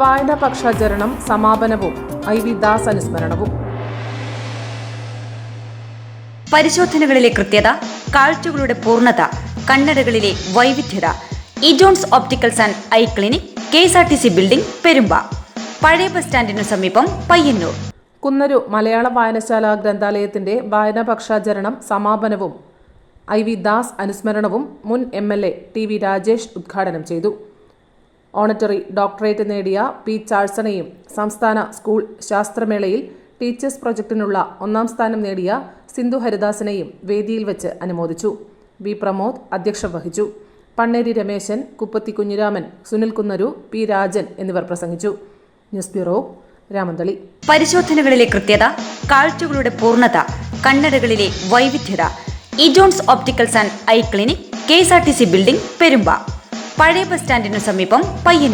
വായനാ പക്ഷാചരണം സമാപനവും ഐ വി ദാസ് അനുസ്മരണവും. പരിശോധനകളിലെ കൃത്യത കാഴ്ചകളുടെ പൂർണത കണ്ണടകളിലെ വൈവിധ്യത. Ejones opticals and eye clinic K S R T C building Perumba. പഴയ ബസ് സ്റ്റാൻഡിനു സമീപം പയ്യന്നൂർ. കുന്നരു മലയാള വായനശാല ഗ്രന്ഥാലയത്തിന്റെ വായനാ പക്ഷാചരണം സമാപനവും ഐ വി ദാസ് അനുസ്മരണവും മുൻ M L A T V Rajesh ഉദ്ഘാടനം ചെയ്തു. ഓണറ്ററി ഡോക്ടറേറ്റ് നേടിയ പി ചാൾസണയും സംസ്ഥാന സ്കൂൾ ശാസ്ത്രമേളയിൽ ടീച്ചേഴ്സ് പ്രൊജക്ടിനുള്ള ഒന്നാം സ്ഥാനം നേടിയ സിന്ധു ഹരിദാസിനെയും വേദിയിൽ വെച്ച് അനുമോദിച്ചു. വി പ്രമോദ് അധ്യക്ഷം വഹിച്ചു. പണ്ണേരി രമേശൻ കുപ്പത്തി കുഞ്ഞിരാമൻ സുനിൽ കുന്നരു പി രാജൻ എന്നിവർ പ്രസംഗിച്ചു. ന്യൂസ് ബ്യൂറോ രാമന്തളി പരിശോധനകളിലെ കൃത്യത കാഴ്ചകളുടെ പൂർണത കണ്ണടകളിലെ വൈവിധ്യത. Ejones opticals and eye clinic K S R T C building Perumba. പഴയ ബസ് സ്റ്റാൻഡിനു സമീപം പയ്യന്നൂർ.